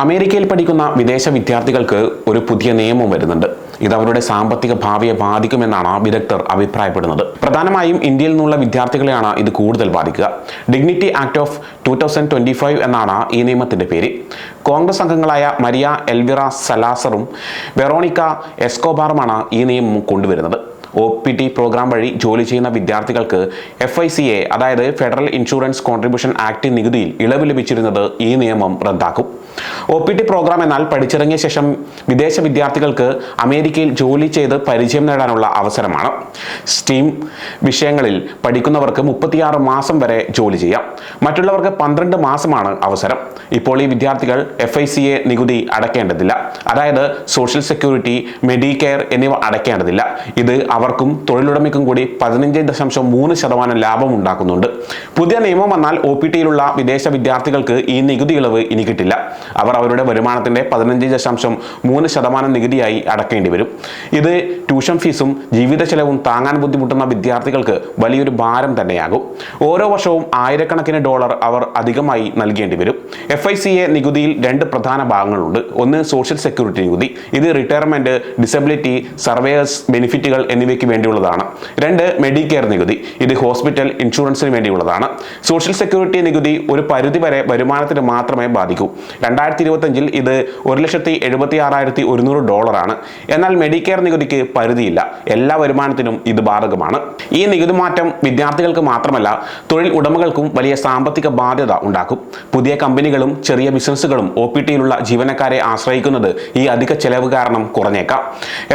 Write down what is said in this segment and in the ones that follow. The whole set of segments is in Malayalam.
അമേരിക്കയിൽ പഠിക്കുന്ന വിദേശ വിദ്യാർത്ഥികൾക്ക് ഒരു പുതിയ നിയമം വരുന്നുണ്ട്. ഇത് അവരുടെ സാമ്പത്തിക ഭാവിയെ ബാധിക്കുമെന്നാണ് വിദഗ്ധർ അഭിപ്രായപ്പെടുന്നത്. പ്രധാനമായും ഇന്ത്യയിൽ നിന്നുള്ള വിദ്യാർത്ഥികളെയാണ് ഇത് കൂടുതൽ ബാധിക്കുക. Dignity act of two thousand twenty five എന്നാണ് ഈ നിയമത്തിന്റെ പേര്. കോൺഗ്രസ് അംഗങ്ങളായ മരിയ എൽവിറ സലാസറും വെറോണിക്ക എസ്കോബാറുമാണ് ഈ നിയമം കൊണ്ടുവരുന്നത്. ഒ പി ടി പ്രോഗ്രാം വഴി ജോലി ചെയ്യുന്ന വിദ്യാർത്ഥികൾക്ക് എഫ് ഐ സി എ അതായത് ഫെഡറൽ ഇൻഷുറൻസ് കോൺട്രിബ്യൂഷൻ ആക്ട് നികുതിയിൽ ഇളവ് ലഭിച്ചിരുന്നത് ഈ നിയമം റദ്ദാക്കും. ഒ പി ടി പ്രോഗ്രാം എന്നാൽ പഠിച്ചിറങ്ങിയ ശേഷം വിദേശ വിദ്യാർത്ഥികൾക്ക് അമേരിക്കയിൽ ജോലി ചെയ്ത് പരിചയം നേടാനുള്ള അവസരമാണ്. സ്റ്റീം വിഷയങ്ങളിൽ പഠിക്കുന്നവർക്ക് മുപ്പത്തിയാറ് മാസം വരെ ജോലി ചെയ്യാം. മറ്റുള്ളവർക്ക് പന്ത്രണ്ട് മാസമാണ് അവസരം. ഇപ്പോൾ ഈ വിദ്യാർത്ഥികൾ എഫ് ഐ സി എ നികുതി അടയ്ക്കേണ്ടതില്ല അതായത് സോഷ്യൽ സെക്യൂരിറ്റി മെഡിക്കെയർ എന്നിവ അടയ്ക്കേണ്ടതില്ല ഇത് അവർക്കും തൊഴിലുടമയ്ക്കും കൂടി പതിനഞ്ച് ദശാംശം മൂന്ന് ശതമാനം ലാഭം ഉണ്ടാക്കുന്നുണ്ട്. പുതിയ നിയമം വന്നാൽ ഒ പി ടിയിലുള്ള വിദേശ വിദ്യാർത്ഥികൾക്ക് ഈ നികുതി ഇളവ് ഇനി കിട്ടില്ല. അവർ അവരുടെ വരുമാനത്തിന്റെ പതിനഞ്ച് ദശാംശം മൂന്ന് ശതമാനം നികുതിയായി അടക്കേണ്ടി വരും. ഇത് ട്യൂഷൻ ഫീസും ജീവിത ചെലവും താങ്ങാൻ ബുദ്ധിമുട്ടുന്ന വിദ്യാർത്ഥികൾക്ക് വലിയൊരു ഭാരം തന്നെയാകും. ഓരോ വർഷവും ആയിരക്കണക്കിന് ഡോളർ അവർ അധികമായി നൽകേണ്ടി വരും. എഫ് ഐ സി എ നികുതിയിൽ രണ്ട് പ്രധാന ഭാഗങ്ങളുണ്ട്. ഒന്ന് സോഷ്യൽ സെക്യൂരിറ്റി നികുതി ഇത് റിട്ടയർമെന്റ് ഡിസബിലിറ്റി സർവേയേഴ്സ് ബെനിഫിറ്റുകൾ എന്നിവയ്ക്ക് വേണ്ടിയുള്ളതാണ്. രണ്ട് മെഡിക്കെയർ നികുതി. ഇത് ഹോസ്പിറ്റൽ ഇൻഷുറൻസിന് വേണ്ടിയുള്ളതാണ്. സോഷ്യൽ സെക്യൂരിറ്റി നികുതി ഒരു പരിധി വരെ വരുമാനത്തിന് മാത്രമേ ബാധിക്കൂ. രണ്ടായിരത്തി ഇരുപത്തഞ്ചിൽ ഇത് ഒരു ലക്ഷത്തി എഴുപത്തി ആറായിരത്തി ഒരുന്നൂറ് ഡോളറാണ്. എന്നാൽ മെഡിക്കെയർ നികുതിക്ക് പരിധിയില്ല. എല്ലാ വരുമാനത്തിനും ഇത് ബാധകമാണ്. ഈ നികുതി മാറ്റം വിദ്യാർത്ഥികൾക്ക് മാത്രമല്ല തൊഴിൽ ഉടമകൾക്കും വലിയ സാമ്പത്തിക ബാധ്യത ഉണ്ടാക്കും. പുതിയ കമ്പനികളും ചെറിയ ബിസിനസ്സുകളും ഒ പി ടിയിലുള്ള ജീവനക്കാരെ ആശ്രയിക്കുന്നത് ഈ അധിക ചെലവ് കാരണം കുറഞ്ഞേക്കാം.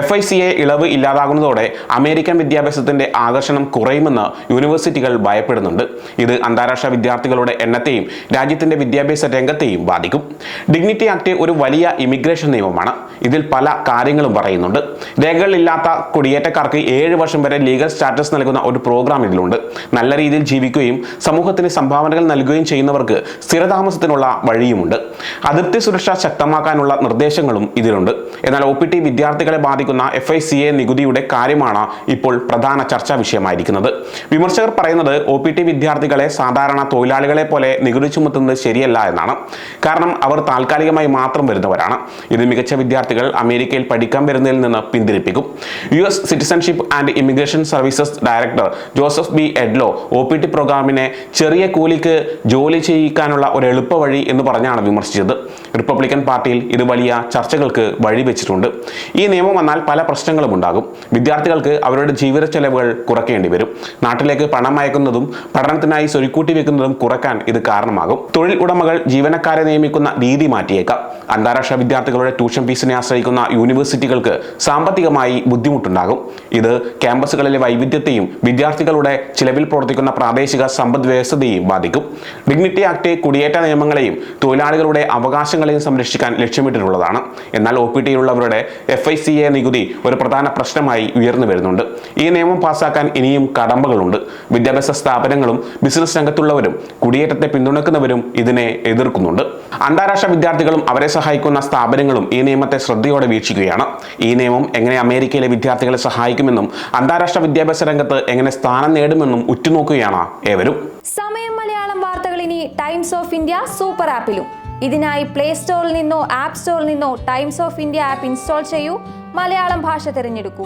എഫ് ഐ സി എ ഇളവ് ഇല്ലാതാകുന്നതോടെ അമേരിക്കൻ വിദ്യാഭ്യാസത്തിന്റെ ആകർഷണം കുറയുമെന്ന് യൂണിവേഴ്സിറ്റികൾ ഭയപ്പെടുന്നുണ്ട്. ഇത് അന്താരാഷ്ട്ര വിദ്യാർത്ഥികളുടെ എണ്ണത്തെയും രാജ്യത്തിന്റെ വിദ്യാഭ്യാസ രംഗത്തെയും ബാധിക്കും. ഡിഗ്നിറ്റി ആക്ട് ഒരു വലിയ ഇമിഗ്രേഷൻ നിയമമാണ്. ഇതിൽ പല കാര്യങ്ങളും പറയുന്നുണ്ട്. രേഖകളില്ലാത്ത കുടിയേറ്റക്കാർക്ക് ഏഴ് വർഷം വരെ ലീഗൽ സ്റ്റാറ്റസ് നൽകുന്ന ഒരു പ്രോഗ്രാം ഇതിലുണ്ട്. നല്ല രീതിയിൽ ജീവിക്കുകയും സമൂഹത്തിന് സംഭാവനകൾ നൽകുകയും ചെയ്യുന്നവർക്ക് സ്ഥിരതാമസത്തിനുള്ള വഴിയുമുണ്ട്. അതിർത്തി സുരക്ഷ ശക്തമാക്കാനുള്ള നിർദ്ദേശങ്ങളും ഇതിലുണ്ട്. എന്നാൽ ഒ പി ടി വിദ്യാർത്ഥികളെ ബാധിക്കുന്ന എഫ് ഐ സി എ നികുതിയുടെ കാര്യമാണ് ഇപ്പോൾ പ്രധാന ചർച്ചാ വിഷയമായിരിക്കുന്നത്. വിമർശകർ പറയുന്നത് ഒ പി ടി വിദ്യാർത്ഥികളെ സാധാരണ തൊഴിലാളികളെ പോലെ നികുതി ചുമത്തുന്നത് ശരിയല്ല എന്നാണ്. കാരണം അവർ താൽക്കാലികമായി മാത്രം വരുന്നവരാണ്. ഇത് മികച്ച വിദ്യാർത്ഥികൾ അമേരിക്കയിൽ പഠിക്കാൻ വരുന്നതിൽ നിന്ന് പിന്തിരിപ്പിക്കും. U S citizenship and immigration services director Joseph B Edlow O P T പ്രോഗ്രാമിനെ ചെറിയ കൂലിക്ക് ജോലി ചെയ്യിക്കാനുള്ള ഒരു എളുപ്പവഴി എന്ന് പറഞ്ഞാണ് വിമർശിച്ചത്. റിപ്പബ്ലിക്കൻ പാർട്ടിയിൽ ഇത് വലിയ ചർച്ചകൾക്ക് വഴിവെച്ചിട്ടുണ്ട്. ഈ നിയമം വന്നാൽ പല പ്രശ്നങ്ങളും ഉണ്ടാകും. വിദ്യാർത്ഥികൾക്ക് അവരുടെ ജീവിത ചെലവുകൾ കുറയ്ക്കേണ്ടി വരും. നാട്ടിലേക്ക് പണം അയക്കുന്നതും പഠനത്തിനായി സ്വരുക്കൂട്ടി വെക്കുന്നതും കുറയ്ക്കാൻ ഇത് കാരണമാകും. തൊഴിൽ ഉടമകൾ ജീവനക്കാരെ നിയമിക്കുന്ന രീതി മാറ്റിയേക്കാം. അന്താരാഷ്ട്ര വിദ്യാർത്ഥികളുടെ ട്യൂഷൻ ഫീസിനെ ആശ്രയിക്കുന്ന യൂണിവേഴ്സിറ്റികൾക്ക് സാമ്പത്തികമായി ബുദ്ധിമുട്ടുണ്ടാകും. ഇത് ക്യാമ്പസുകളിലെ വൈവിധ്യത്തെയും വിദ്യാർത്ഥികളുടെ ചിലവിൽ പ്രവർത്തിക്കുന്ന പ്രാദേശിക സമ്പദ് വ്യവസ്ഥതയെയും ബാധിക്കും. ഡിഗ്നിറ്റി ആക്ട് കുടിയേറ്റ നിയമങ്ങളെയും തൊഴിലാളികളുടെ അവകാശങ്ങളെയും സംരക്ഷിക്കാൻ ലക്ഷ്യമിട്ടിട്ടുള്ളതാണ്. എന്നാൽ ഒ പി ടിയിലുള്ളവരുടെ എഫ് ഐ സി എ നികുതി ഒരു പ്രധാന പ്രശ്നമായി ഉയർന്നു വരുന്നുണ്ട്. ഈ നിയമം പാസാക്കാൻ ഇനിയും കടമ്പകളുണ്ട്. വിദ്യാഭ്യാസ സ്ഥാപനങ്ങളും ബിസിനസ് രംഗത്തുള്ളവരും കുടിയേറ്റത്തെ പിന്തുണക്കുന്നവരും ഇതിനെ എതിർക്കുന്നുണ്ട്. അന്താരാഷ്ട്ര വിദ്യാർത്ഥികളും അവരെ സഹായിക്കുന്ന സ്ഥാപനങ്ങളും ഈ നിയമത്തെ ശ്രദ്ധയോടെ വീക്ഷിക്കുകയാണ്. ഈ നിയമം എങ്ങനെ അമേരിക്കയിലെ വിദ്യാർത്ഥികളെ സഹായിക്കുമെന്നും അന്താരാഷ്ട്ര വിദ്യാഭ്യാസ രംഗത്ത് എങ്ങനെ സ്ഥാനം നേടുമെന്നും ഉറ്റുനോക്കുകയാണ് ഏവരും. സമയം മലയാളം വാർത്തകൾ ഇനി ടൈംസ് ഓഫ് ഇന്ത്യ സൂപ്പർ ആപ്പിലും. ഇതിനായി പ്ലേ സ്റ്റോറിൽ നിന്നോ ആപ്പ് സ്റ്റോറിൽ നിന്നോ Times of India app install ചെയ്യൂ. മലയാളം ഭാഷ തിരഞ്ഞെടുക്കൂ.